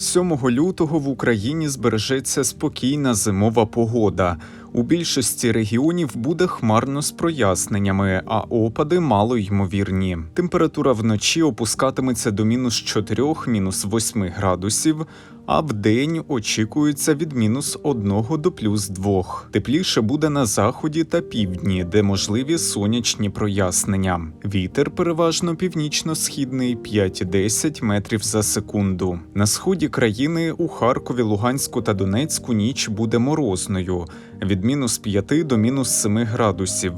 7 лютого в Україні збережеться спокійна зимова погода. У більшості регіонів буде хмарно з проясненнями, а опади мало ймовірні. Температура вночі опускатиметься до мінус 4, мінус 8 градусів, а вдень очікується від мінус 1 до плюс 2. Тепліше буде на заході та півдні, де можливі сонячні прояснення. Вітер переважно північно-східний 5-10 метрів за секунду. На сході країни у Харкові, Луганську та Донецьку ніч буде морозною від мінус 5 до мінус 7 градусів.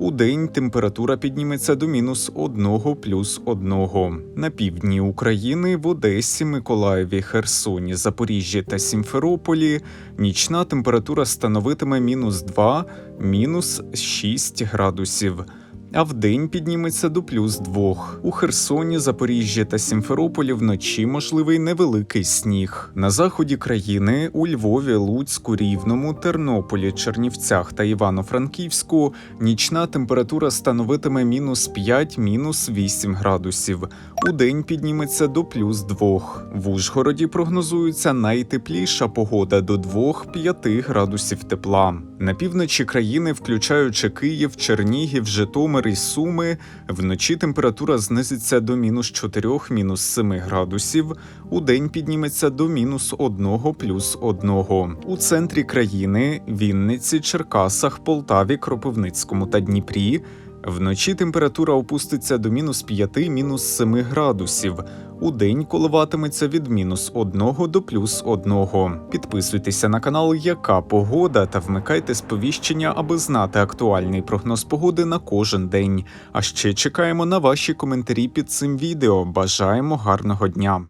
У день температура підніметься до мінус 1 плюс 1. На півдні України в Одесі, Миколаєві, Херсоні, Запоріжжі та Сімферополі нічна температура становитиме мінус 2, мінус 6 градусів. А вдень підніметься до плюс 2. У Херсоні, Запоріжжі та Сімферополі вночі можливий невеликий сніг. На заході країни у Львові, Луцьку, Рівному, Тернополі, Чернівцях та Івано-Франківську нічна температура становитиме мінус 5, мінус 8 градусів. У день підніметься до плюс 2. В Ужгороді прогнозується найтепліша погода до 2-5 градусів тепла. На півночі країни, включаючи Київ, Чернігів, Житомир Суми, вночі температура знизиться до мінус 4, мінус 7 градусів. У день підніметься до мінус 1 плюс 1. У центрі країни Вінниці, Черкасах, Полтаві, Кропивницькому та Дніпрі. Вночі температура опуститься до мінус 5, мінус 7 градусів. У день коливатиметься від мінус 1 до плюс 1. Підписуйтеся на канал Яка погода та вмикайте сповіщення, аби знати актуальний прогноз погоди на кожен день. А ще чекаємо на ваші коментарі під цим відео. Бажаємо гарного дня!